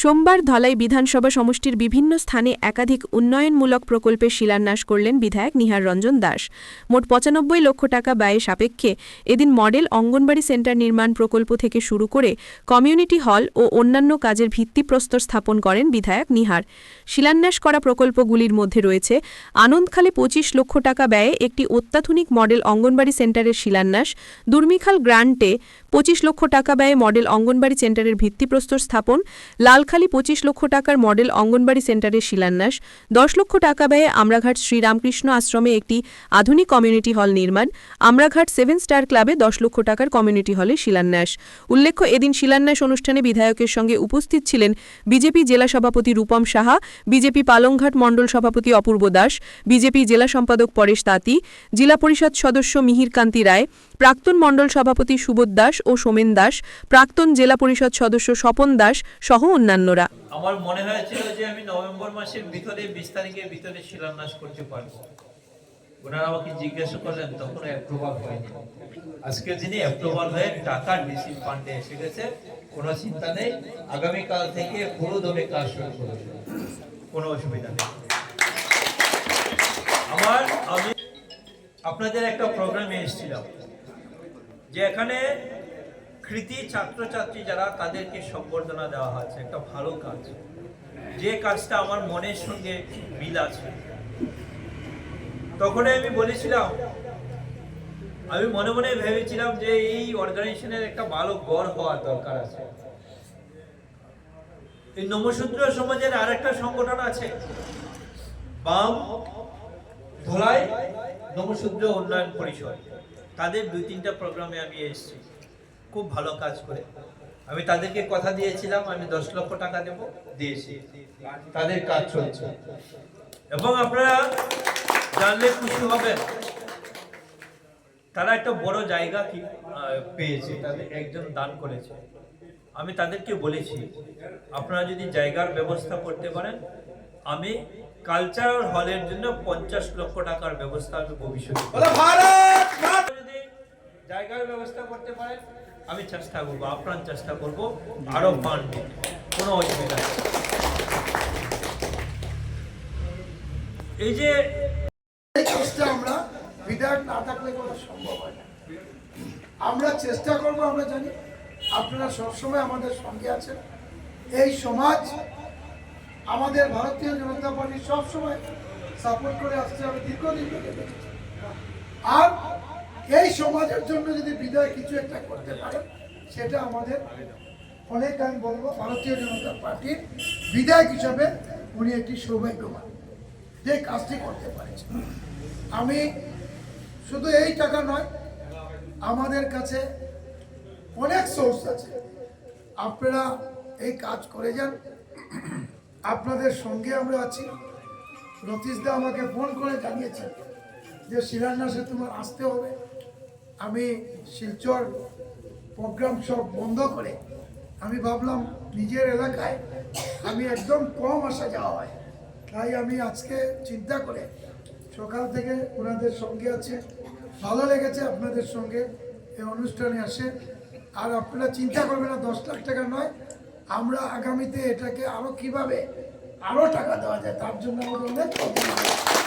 সোমবার ধলাই বিধানসভা সমষ্টির বিভিন্ন স্থানে একাধিক উন্নয়নমূলক প্রকল্পের শিলান্যাস করলেন বিধায়ক নিহার রঞ্জন দাস। মোট পঁচানব্বই লক্ষ টাকা ব্যয় সাপেক্ষে এদিন মডেল অঙ্গনবাড়ি সেন্টার নির্মাণ প্রকল্প থেকে শুরু করে কমিউনিটি হল ও অন্যান্য কাজের ভিত্তিপ্রস্তর স্থাপন করেন বিধায়ক নিহার। শিলান্যাস করা প্রকল্পগুলির মধ্যে রয়েছে আনন্দখালে পঁচিশ লক্ষ টাকা ব্যয়ে একটি অত্যাধুনিক মডেল অঙ্গনবাড়ি সেন্টারের শিলান্যাস, দুর্মিখাল গ্রান্টে পঁচিশ লক্ষ টাকা ব্যয়ে মডেল অঙ্গনবাড়ি সেন্টারের ভিত্তিপ্রস্তর স্থাপন লালখালী পঁচিশ লক্ষ টাকার মডেল অঙ্গনবাড়ি সেন্টারের শিলান্যাস। দশ লক্ষ টাকা ব্যয়ে আমরাঘাট শ্রীরামকৃষ্ণ আশ্রমে একটি আধুনিক কমিউনিটি হল নির্মাণ। আমরাঘাট সেভেন স্টার ক্লাবে দশ লক্ষ টাকার কমিউনিটি হলে শিলান্যাস। উল্লেখ্য, এদিন শিলান্যাস অনুষ্ঠানে বিধায়কের সঙ্গে উপস্থিত ছিলেন বিজেপি জেলা সভাপতি রূপম সাহা, বিজেপি পালংঘাট মণ্ডল সভাপতি অপূর্ব দাস, বিজেপি জেলা সম্পাদক পরেশ তাঁতি, জেলা পরিষদ সদস্য মিহির কান্তি রায়, প্রাক্তন মণ্ডল সভাপতি সুবোধ দাস ও সোমেন দাস, প্রাক্তন জেলা পরিষদ সদস্য স্বপন দাস সহ অন্যান্যরা আমার মনে হয়েছিল যে আমি নভেম্বর মাসের ভিতরে, বিশ তারিখের ভিতরে শিলান্যাস করতে পারব। ওনারা আমাকে করলেন, তখন অ্যাপ্রুভাল হয়নি। অ্যাপ্রুভাল হয়ে টাকা ডিসি ফান্ডে এসে গেছে। কোনো চিন্তা নেই, আগামীকাল থেকে পুরো দমে কাজ শুরু করবে। কোনো অসুবিধা নেই। আমার, আমি আপনাদের একটা প্রোগ্রামে এসেছিলাম, যে এখানে কৃতি ছাত্রছাত্রী যারা, তাদেরকে সম্বর্ধনা দেওয়া হচ্ছে একটা ভালো কাজ। যে কাজটা আমার মনের সঙ্গে মিল আছে। তখন আমি বলেছিলাম, আমি মনে মনে ভেবেছিলাম যে এই অর্গানাইজেশনের একটা ভালো গড় হওয়ার দরকার আছে। এই নমশূদ্র সমাজের আর একটা সংগঠন আছে। বাম ধলাই নমশূদ্র উন্নয়ন পরিষদ। তাদের দুই তিনটা প্রোগ্রামে আমি এসেছি। খুব ভালো কাজ করে। আমি তাদেরকে কথা দিয়েছিলাম, আমি দশ লক্ষ টাকা দেব দিয়েছি তাদের কাজ চলছে। এবং আপনারা জানলে খুশি হবেন, তারা একটা বড় জায়গা কি পেয়েছে, তাদের একজন দান করেছে। আমি তাদেরকে বলেছি, আপনারা যদি জায়গার ব্যবস্থা করতে পারেন, আমি কালচারাল হলের জন্য পঞ্চাশ লক্ষ টাকার ব্যবস্থা আমি ভবিষ্যতে জায়গার ব্যবস্থা করতে পারেন। আমি চেষ্টা করব, আপ্রাণ চেষ্টা করব, আরও ফান্ড কোনো অসুবিধা নেই। এই যে আমরা বিধায়ক না থাকলে করা সম্ভব হয় না। আমরা চেষ্টা করব, আমরা জানি আপনারা সবসময় আমাদের সঙ্গে আছেন। এই সমাজ, আমাদের ভারতীয় জনতা পার্টি সবসময় সাপোর্ট করে আসছে, আমি দীর্ঘদিন আর এই সমাজের জন্য যদি বিদায় কিছু একটা করতে পারে সেটা আমাদের অনেক আমি বলব, ভারতীয় জনতা পার্টির বিধায়ক হিসাবে উনি একটি সৌভাগ্যবান যে কাজটি করতে পারেছেন। আমি শুধু এই টাকা নয়, আমাদের কাছে অনেক সোর্স আছে। আপনারা এই কাজ করে যান। আপনাদের সঙ্গে আমরা আছি। রতীশদা আমাকে ফোন করে জানিয়েছেন যে শিলান্যাসে তোমার আসতে হবে। আমি শিলচর প্রোগ্রাম সব বন্ধ করে আমি ভাবলাম নিজের এলাকায় আমি একদম কম আসা যাওয়া হয়। তাই আমি আজকে চিন্তা করে সকাল থেকে ওনাদের সঙ্গে আছে। ভালো লেগেছে আপনাদের সঙ্গে এই অনুষ্ঠানে আসে। আর আপনারা চিন্তা করবেন না, দশ লাখ টাকা নয়। আমরা আগামীতে এটাকে আরও কীভাবে আরও টাকা দেওয়া যায়, তার জন্য আমাদের অনেক।